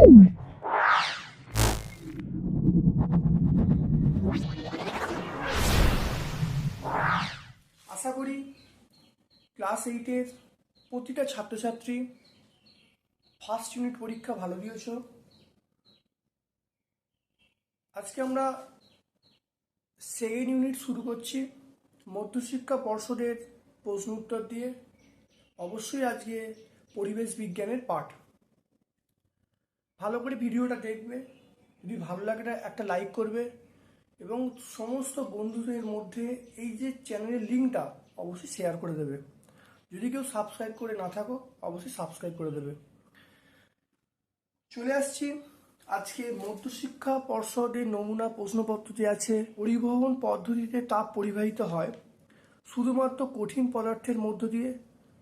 আশা করি ক্লাস এইটের প্রতিটা ছাত্রছাত্রী ফার্স্ট ইউনিট পরীক্ষা ভালো দিয়েছ। আজকে আমরা সেকেন্ড ইউনিট শুরু করছি। মধ্যশিক্ষা পর্ষদের প্রশ্ন উত্তর দিয়ে। অবশ্যই আজকে পরিবেশ বিজ্ঞানের পাঠ। ভালো করে ভিডিওটা দেখবে। যদি ভালো লাগে একটা লাইক করবে এবং সমস্ত বন্ধুদের মধ্যে এই যে চ্যানেলের লিঙ্কটা অবশ্যই শেয়ার করে দেবে। যদি কেউ সাবস্ক্রাইব করে না থাকো, অবশ্যই সাবস্ক্রাইব করে দেবে। চলে আসছি। আজকে মধ্যশিক্ষা পর্ষদের নমুনা প্রশ্নপত্রটি আছে। পরিবহন পদ্ধতিতে তাপ পরিবাহিত হয়। শুধুমাত্র কঠিন পদার্থের মধ্য দিয়ে,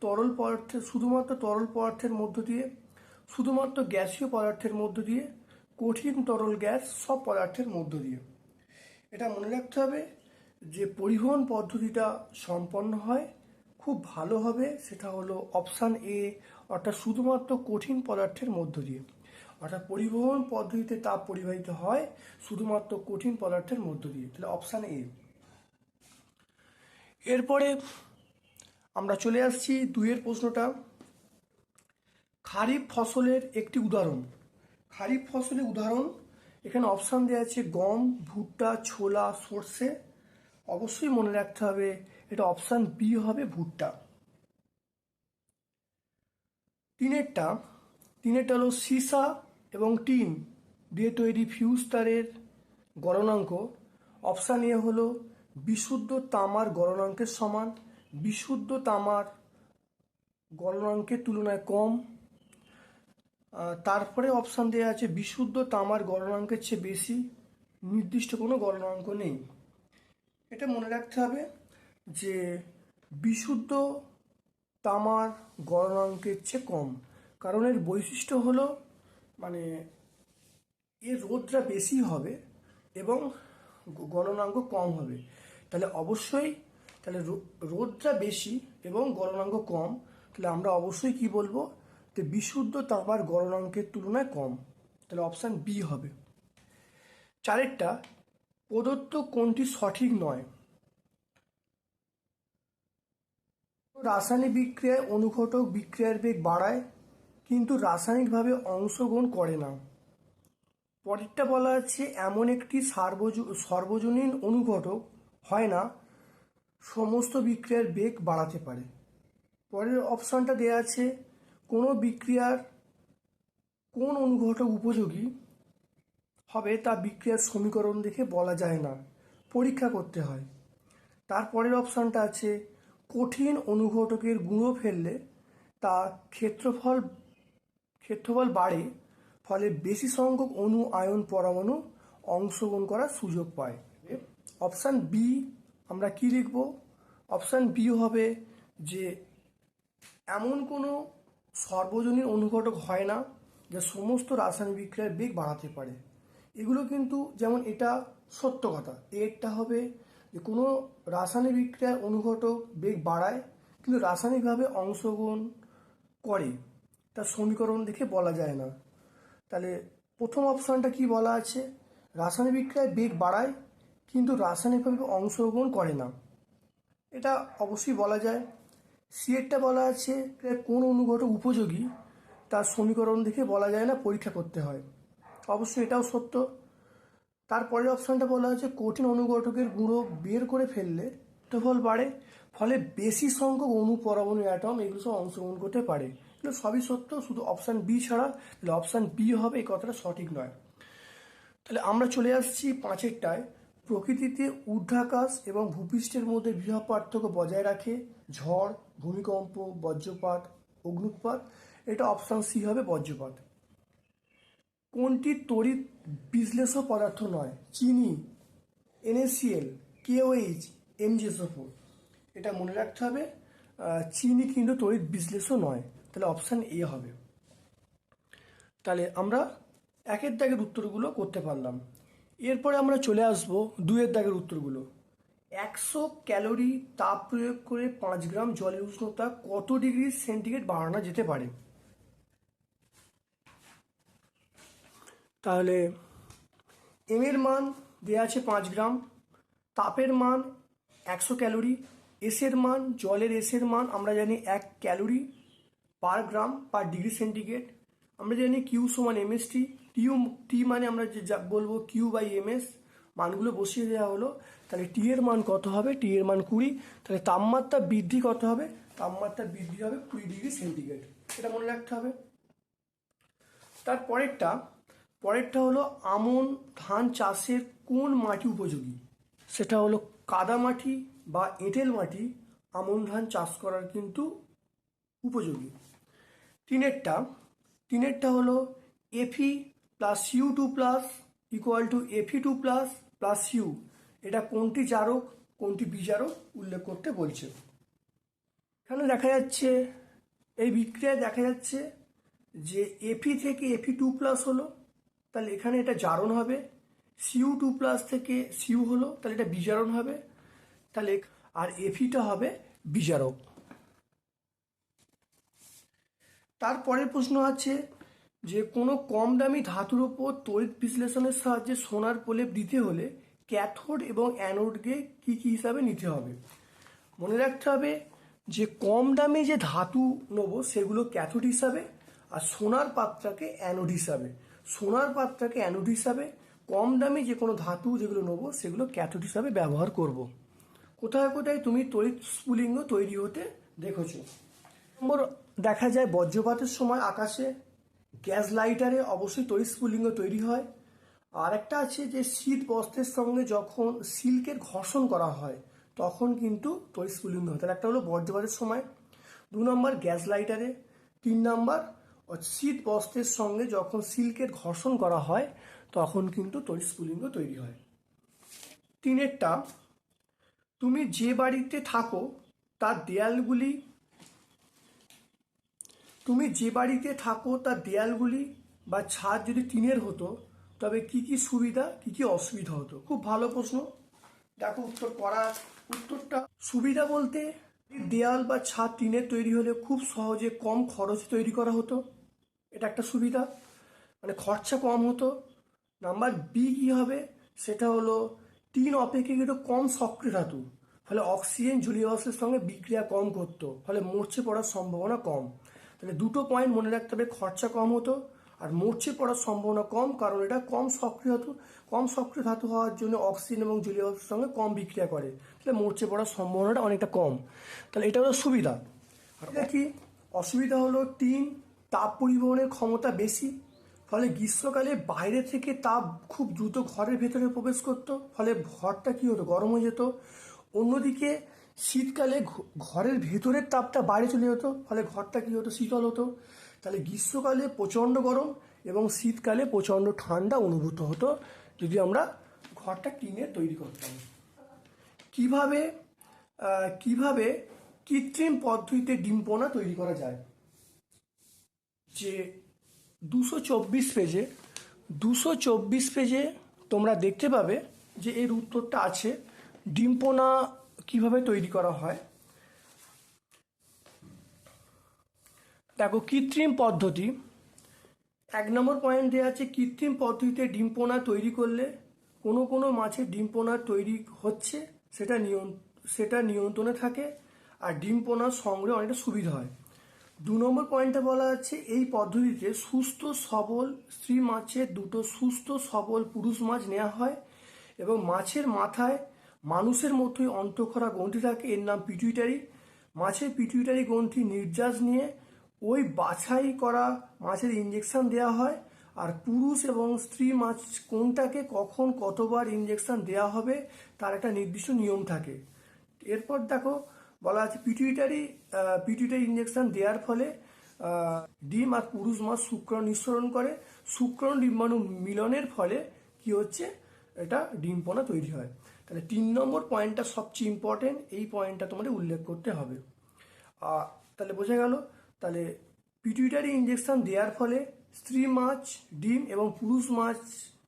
তরল পদার্থের, শুধুমাত্র তরল পদার্থের মধ্য দিয়ে শুধুমাত্র গ্যাসীয় পদার্থের মধ্য দিয়ে, কঠিন তরল গ্যাস সব পদার্থের মধ্য দিয়ে। এটা মনে রাখতে হবে যে পরিবহন পদ্ধতিটা সম্পন্ন হয়, খুব ভালো হবে সেটা হলো অপশান এ, অর্থাৎ শুধুমাত্র কঠিন পদার্থের মধ্য দিয়ে। অর্থাৎ পরিবহন পদ্ধতিতে তাপ পরিবাহিত হয় শুধুমাত্র কঠিন পদার্থের মধ্য দিয়ে। তাহলে অপশান এ। এরপরে আমরা চলে আসছি দুইয়ের প্রশ্নটা। খারিফ ফসলের একটি উদাহরণ। খারিফ ফসলের উদাহরণ, এখানে অপশান দেওয়া আছে গম, ভুট্টা, ছোলা, সর্ষে। অবশ্যই মনে রাখতে হবে, এটা অপশান বি হবে ভুট্টা। তিনেরটা তিনেরটা হলো সীসা এবং টিন দিয়ে তৈরি ফিউজ তারের গণনাঙ্ক অপশান এ হলো বিশুদ্ধ তামার গণনাঙ্কের সমান। বিশুদ্ধ তামার গণনাঙ্কের তুলনায় কম। তারপরে অপশান দেওয়া আছে বিশুদ্ধ তামার গণনাঙ্কের চেয়ে বেশি। নির্দিষ্ট কোনো গণনাঙ্ক নেই। এটা মনে রাখতে হবে যে বিশুদ্ধ তামার গণনাঙ্কের চেয়ে কম। কারণ এর বৈশিষ্ট্য হলো মানে এর রোদটা বেশি হবে এবং গণনাঙ্ক কম হবে। তাহলে অবশ্যই, তাহলে রোদটা বেশি এবং গণনাঙ্ক কম, তাহলে আমরা অবশ্যই কি বলব? যে বিশুদ্ধ তামার গণনাঙ্কের তুলনায় কম। তাহলে অপশান বি হবে। চারেরটা, প্রদত্ত কোনটি সঠিক নয়? রাসায়নিক বিক্রিয়ায় অনুঘটক বিক্রিয়ার বেগ বাড়ায়, কিন্তু রাসায়নিকভাবে অংশগ্রহণ করে না। পরেরটা বলা আছে, এমন একটি সার্বজ- সর্বজনীন অনুঘটক হয় না, সমস্ত বিক্রিয়ার বেগ বাড়াতে পারে। পরের অপশানটা দেওয়া আছে কোনো বিক্রিয়ার কোন অনুঘটক উপযোগী হবে তা বিক্রিয়ার সমীকরণ দেখে বলা যায় না। পরীক্ষা করতে হয়। তারপরের অপশানটা আছে, কঠিন অনুঘটকের গুঁড়ো ফেললে তা ক্ষেত্রফল ক্ষেত্রফল বাড়ে, ফলে বেশি সংখ্যক অণু আয়ন পরমাণু অংশগ্রহণ করার সুযোগ পায়। অপশান বি আমরা কি লিখব? অপশান বি হবে যে, এমন কোনো সর্বজনীন অনুঘটক হয় না যা সমস্ত রাসায়নিক বিক্রিয়ার বেগ বাড়াতে পারে। এগুলো কিন্তু যেমন এটা সত্য কথা। এরটা হবে যে কোনো রাসায়নিক বিক্রিয়ার অনুঘটক বেগ বাড়ায়, কিন্তু রাসায়নিকভাবে অংশগ্রহণ করে। তার সমীকরণ দেখে বলা যায় না। তাহলে প্রথম অপশানটা কি বলা আছে? রাসায়নিক বিক্রিয়ায় বেগ বাড়ায়, কিন্তু রাসায়নিকভাবে অংশগ্রহণ করে না। এটা অবশ্যই বলা যায়। সিএরটা বলা আছে কোন অনুঘটক উপযোগী তার সমীকরণ দেখে বলা যায় না, পরীক্ষা করতে হয়। অবশ্যই এটাও সত্য। তারপরের অপশানটা বলা আছে, কঠিন অনুঘটকের গুঁড়ো বের করে ফেললে ক্ষেত্রফল বাড়ে, ফলে বেশি সংখ্যক অণু পরমাণু অ্যাটম এগুলো সব অংশগ্রহণ করতে পারে। এগুলো সবই সত্য, শুধু অপশান বি ছাড়া, তাহলে অপশান বি হবে, এই কথাটা সঠিক নয়। তাহলে আমরা চলে আসছি পাঁচেরটায় প্রকৃতিতে ঊর্ধ্বাকাশ এবং ভূপৃষ্ঠের মধ্যে বৃহৎ পার্থক্য বজায় রাখে, ঝড় ভূমিকম্প, বজ্রপাত অগ্নুৎপাত এটা অপশান সি হবে বজ্রপাত। কোনটি তড়িৎ বিশ্লেষ্য পদার্থ নয়? চিনি এনএসিএল কেওএইচ এমজিএসও এটা মনে রাখতে হবে চিনি কিন্তু তড়িৎ বিশ্লেষ্য নয়। তাহলে অপশান এ হবে। তাহলে আমরা একের দাগের উত্তরগুলো করতে পারলাম। এরপরে আমরা চলে আসব দুয়ের দাগের উত্তরগুলো। একশো ক্যালোরি তাপ প্রয়োগ করে পাঁচ গ্রাম জলের উষ্ণতা কত ডিগ্রি সেন্টিগ্রেড বাড়ানো যেতে পারে? তাহলে এম এর মান দেওয়া আছে পাঁচ গ্রাম, তাপের মান একশো ক্যালোরি এসের মান, জলের এসের মান, আমরা জানি এক calorie per gram per degree centigrade, আমরা জানি কিউ সমান এমএসটি টিউ টি মানে আমরা যা বলব কিউ বাই এমএস মানগুলো বসিয়ে দেওয়া হলো। তাহলে টি এর মান কত হবে? টি এর মান কুড়ি। তাহলে তাপমাত্রা বৃদ্ধি কত হবে? তাপমাত্রা বৃদ্ধি হবে কুড়ি ডিগ্রি সেন্টিগ্রেড। এটা মনে রাখতে হবে। তার পরেরটা পরেরটা হলো আমন ধান চাষের কোন মাটি উপযোগী? সেটা হলো কাদা মাটি বা এঁটেল মাটি আমন ধান চাষ করার কিন্তু উপযোগী। তিনেরটা তিনেরটা হলো এফি plus U two plus equal to এফি two plus plus you এটা কোনটি জারক কোনটি বিজারক উল্লেখ করতে বলছে। এখানে দেখা যাচ্ছে, এই বিক্রিয়ায় দেখা যাচ্ছে যে এফি থেকে এফি টু প্লাস হলো, তাহলে এখানে এটা জারণ হবে। সিউ টু প্লাস থেকে সিউ হলো, তাহলে এটা বিজারণ হবে। তাহলে আর এফিটা হবে বিজারক। তারপরের প্রশ্ন আছে যে কোনো কম দামি ধাতুর ওপর তড়িৎ বিশ্লেষণের সাহায্যে সোনার প্রলেপ দিতে হলে ক্যাথোড এবং অ্যানোডকে কী কী হিসাবে নিতে হবে? মনে রাখতে হবে যে কম দামে যে ধাতু নেব সেগুলো ক্যাথোড হিসাবে আর সোনার পাত্রাকে অ্যানোড হিসাবে। সোনার পাত্রাকে অ্যানোড হিসাবে, কম দামি যে কোনো ধাতু যেগুলো নেব সেগুলো ক্যাথোড হিসাবে ব্যবহার করব। কোথায় কোথায় তুমি তড়িৎ স্ফুলিঙ্গ তৈরি হতে দেখেছ? নম্বর, দেখা যায় বজ্রপাতের সময় আকাশে গ্যাস লাইটারে অবশ্যই স্ফুলিঙ্গ তৈরি হয়। আর একটা আছে যে, শীত বস্ত্রের সঙ্গে যখন সিল্কের ঘর্ষণ করা হয়, তখন কিন্তু স্ফুলিঙ্গ হয়। তাহলে একটা হলো বজ্রপাতের সময়। দু নম্বর গ্যাস লাইটারে তিন নম্বর শীত বস্ত্রের সঙ্গে যখন সিল্কের ঘর্ষণ করা হয়, তখন কিন্তু স্ফুলিঙ্গ তৈরি হয়। তিনেরটা, তুমি যে বাড়িতে থাকো, তার দেয়ালগুলি তুমি যে বাড়িতে থাকো, তার দেয়ালগুলি বা ছাদ যদি টিনের হতো, তবে কি কি সুবিধা, কি কি অসুবিধা হতো? খুব ভালো প্রশ্ন। দেখো, উত্তর করা, উত্তরটা সুবিধা বলতে দেয়াল বা ছাদ টিনের তৈরি হলে খুব সহজে কম খরচে তৈরি করা হতো। এটা একটা সুবিধা। মানে খরচা কম হতো। নাম্বার বি কী হবে? সেটা হলো টিন অপেক্ষাকৃত কম সক্রিয় ধাতু। ফলে অক্সিজেন জলীয় সঙ্গে বিক্রিয়া কম করতো। ফলে মরছে পড়ার সম্ভাবনা কম। তাহলে দুটো পয়েন্ট মনে রাখতে হবে, খরচা কম হতো আর মরচে পড়ার সম্ভাবনা কম, কারণ এটা কম সক্রিয় ধাতু। কম সক্রিয় ধাতু হওয়ার জন্য অক্সিজেন এবং জলীয় বাষ্পের সঙ্গে কম বিক্রিয়া করে। তাহলে মরচে পড়ার সম্ভাবনাটা অনেকটা কম। তাহলে এটা হলো সুবিধা। আর কি? অসুবিধা হলো টিন, তাপ পরিবহনের ক্ষমতা বেশি, ফলে গ্রীষ্মকালে বাইরে থেকে তাপ খুব দ্রুত ঘরের ভেতরে প্রবেশ করত, ফলে ঘরটা কি হতো? গরম হয়ে যেত। অন্যদিকে শীতকালে ঘরের ভেতরের তাপটা বাইরে চলে যেত, ফলে ঘরটা কী হতো? শীতল হতো। তাহলে গ্রীষ্মকালে প্রচণ্ড গরম এবং শীতকালে প্রচণ্ড ঠান্ডা অনুভূত হতো যদি আমরা ঘরটা টিনের তৈরি করতাম। কীভাবে কীভাবে কৃত্রিম পদ্ধতিতে ডিম্পনা তৈরি করা যায়? যে দুশো চব্বিশ পেজে, দুশো চব্বিশ পেজে তোমরা দেখতে পাবে যে এর উত্তরটা আছে, ডিম্পনা কীভাবে তৈরি করা হয়? দেখো, কৃত্রিম পদ্ধতি। এক নম্বর পয়েন্ট দেওয়া আছে, কৃত্রিম পদ্ধতিতে ডিম্পনা তৈরি করলে কোনো কোনো মাছের ডিম্পনা তৈরি হচ্ছে, সেটা নিয়ন, সেটা নিয়ন্ত্রণে থাকে আর ডিম্পনা সংগ্রহে অনেকটা সুবিধা হয়। দু নম্বর পয়েন্টে বলা আছে, এই পদ্ধতিতে সুস্থ সবল স্ত্রী মাছের দুটো সুস্থ সবল পুরুষ মাছ নেওয়া হয় এবং মাছের মাথায় মানুষের মতোই অন্তঃক্ষরা গ্রন্থি থাকে এর নাম পিটুইটারি মাছের পিটুইটারি গ্রন্থি নির্যাস নিয়ে ওই বাছাই করা মাছের ইঞ্জেকশন দেওয়া হয়। আর পুরুষ এবং স্ত্রী মাছ কোনটাকে কখন কতবার ইঞ্জেকশন দেওয়া হবে, তার একটা নির্দিষ্ট নিয়ম থাকে। এরপর দেখো, বলা আছে পিটুইটারি পিটুইটারি ইঞ্জেকশন দেওয়ার ফলে ডিম আর পুরুষ মাছ শুক্রাণু নিঃসরণ করে। শুক্রাণু ডিম্বাণু মিলনের ফলে কি হচ্ছে, এটা ডিমপোনা তৈরি হয়। তাহলে তিন নম্বর পয়েন্টটা সবচেয়ে ইম্পর্টেন্ট এই পয়েন্টটা তোমাদের উল্লেখ করতে হবে। আহ, তাহলে বোঝা গেল তাহলে পিটুইটারি ইঞ্জেকশন দেওয়ার ফলে স্ত্রী মাছ ডিম এবং পুরুষ মাছ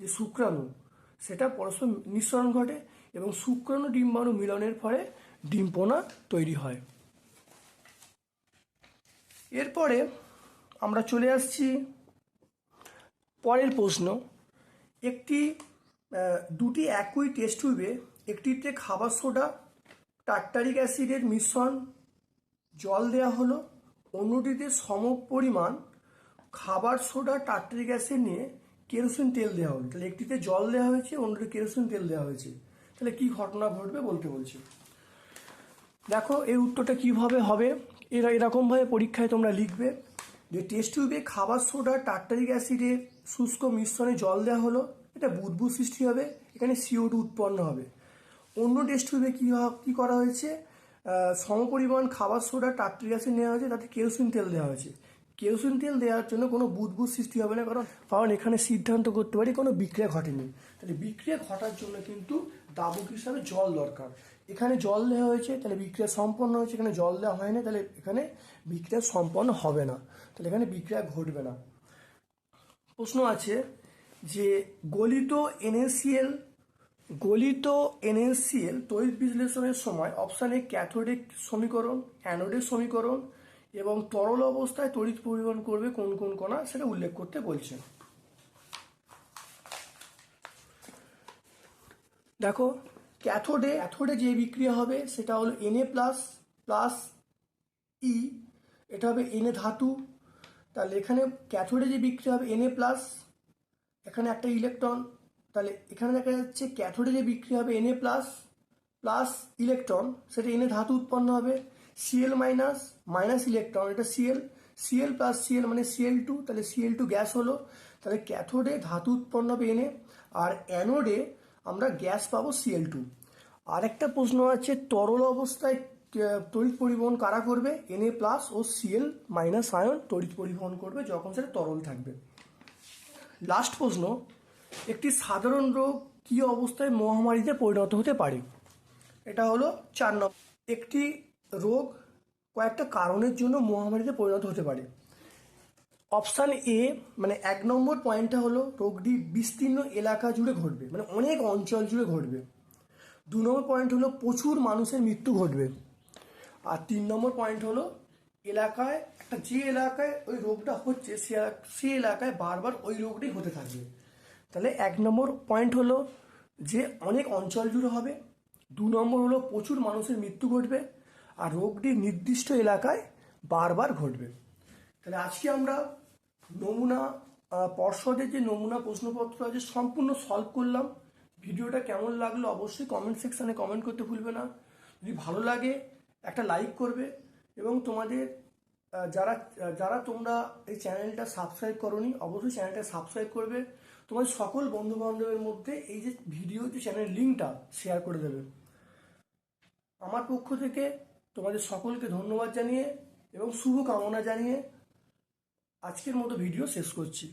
যে শুক্রাণু সেটা পরস্পর নিঃসরণ ঘটে এবং শুক্রাণু ডিম্বাণু মিলনের ফলে ডিম্পোনা তৈরি হয়। এরপরে আমরা চলে আসছি পরের প্রশ্ন। একটি দুটি একই টেস্ট টিউবে একটিতে খাবার সোডা টার্টারিক অ্যাসিডের মিশ্রণ, জল দেওয়া হলো। অন্যটিতে সম পরিমাণ খাবার সোডা টার্টারিক অ্যাসিড নিয়ে কেরোসিন তেল দেওয়া হলো। তাহলে একটিতে জল দেওয়া হয়েছে, অন্যটিতে কেরোসিন তেল দেওয়া হয়েছে। তাহলে কি ঘটনা ঘটবে বলতে বলছি। দেখো, এই উত্তরটা কীভাবে হবে? এরা এরকমভাবে পরীক্ষায় তোমরা লিখবে যে টেস্ট টিউবে খাবার সোডা টার্টারিক অ্যাসিডের শুষ্ক মিশ্রণে জল দেওয়া হলো। এটা বুদবুদ সৃষ্টি হবে, এখানে সিও টু উৎপন্ন হবে। অন্য টেস্ট টিউবে কী কী করা হয়েছে? সমপরিমাণ খাবার সোডা টার্টারিক অ্যাসিড নেওয়া হয়েছে, তাতে কেরোসিন তেল দেওয়া হয়েছে। কেরোসিন তেল দেওয়ার জন্য কোনো বুদবুদ সৃষ্টি হবে না, কারণ কারণ এখানে সিদ্ধান্ত করতে পারি কোনো বিক্রিয়া ঘটেনি। তাহলে বিক্রিয়া ঘটার জন্য কিন্তু দাবক হিসাবে জল দরকার। এখানে জল দেওয়া হয়েছে, তাহলে বিক্রিয়া সম্পন্ন হয়েছে, এখানে জল দেওয়া হয়নি তাহলে এখানে বিক্রিয়া সম্পন্ন হবে না। তাহলে এখানে বিক্রিয়া ঘটবে না। প্রশ্ন আছে যে গলিত এনএসিএল গলিত এনএসিএল তড়িৎ বিশ্লেষণের সময় অপশানে ক্যাথোডিক সমীকরণ অ্যানোডের সমীকরণ এবং তরল অবস্থায় তড়িৎ পরিবহন করবে কোন কোন কণা সেটা উল্লেখ করতে বলছেন। দেখো ক্যাথোডে ক্যাথোডে যে বিক্রিয়া হবে সেটা হলো এনএ প্লাস প্লাস ই এটা হবে এনএ ধাতু, তাহলে এখানে ক্যাথোডে যে বিক্রিয়া হবে এনএ প্লাস এখানে একটা ইলেকট্রন তাহলে এখানে দেখা যাচ্ছে ক্যাথোডে যে বিক্রিয়া হবে এনএ প্লাস প্লাস ইলেকট্রন সেটা এনএ ধাতু উৎপন্ন হবে। সিএল মাইনাস মাইনাস ইলেকট্রন এটা সিএল সিএল প্লাস সিএল মানে সিএল টু তাহলে সিএল টু গ্যাস হলো। তাহলে ক্যাথোডে ধাতু উৎপন্ন হবে এনএ আর অ্যানোডে আমরা গ্যাস পাবো সিএল টু আরেকটা প্রশ্ন আছে, তরল অবস্থায় তড়িৎ পরিবহন কারা করবে? এনএ প্লাস ও সিএল মাইনাস আয়ন তড়িৎ পরিবহন করবে, যখন সেটা তরল থাকবে। লাস্ট প্রশ্ন, একটি সাধারণ রোগ কী অবস্থায় মহামারীতে পরিণত হতে পারে? এটা হলো চার নম্বর একটি রোগ কয়েকটা কারণের জন্য মহামারীতে পরিণত হতে পারে। অপশান এ মানে এক নম্বর পয়েন্টটা হলো রোগটি বিস্তীর্ণ এলাকা জুড়ে ঘটবে মানে অনেক অঞ্চল জুড়ে ঘটবে। দু নম্বর পয়েন্ট হলো প্রচুর মানুষের মৃত্যু ঘটবে। আর তিন নম্বর পয়েন্ট হলো এলাকায়, একটা যে এলাকায় ওই রোগটা হচ্ছে, সে সে এলাকায় বারবার ওই রোগটাই হতে থাকবে। তাহলে এক নম্বর পয়েন্ট হলো যে অনেক অঞ্চল জুড়ে হবে, দু নম্বর হলো প্রচুর মানুষের মৃত্যু ঘটবে, আর রোগটি নির্দিষ্ট এলাকায় বারবার ঘটবে। তাহলে আজকে আমরা নমুনা পর্ষদের যে নমুনা প্রশ্নপত্র আছে সম্পূর্ণ সলভ করলাম। ভিডিওটা কেমন লাগল অবশ্যই কমেন্ট সেকশানে কমেন্ট করতে ভুলবে না। যদি ভালো লাগে, একটা লাইক করবে এবং তোমাদের যারা যারা তোমরা এই চ্যানেলটা সাবস্ক্রাইব করনি, অবশ্যই চ্যানেলটা সাবস্ক্রাইব করবে। তোমাদের সকল বন্ধু বান্ধবের মধ্যে এই যে ভিডিও যে চ্যানেলের লিঙ্কটা শেয়ার করে দেবে। আমার পক্ষ থেকে তোমাদের সকলকে ধন্যবাদ জানিয়ে এবং শুভকামনা জানিয়ে আজকের মতো ভিডিও শেষ করছি।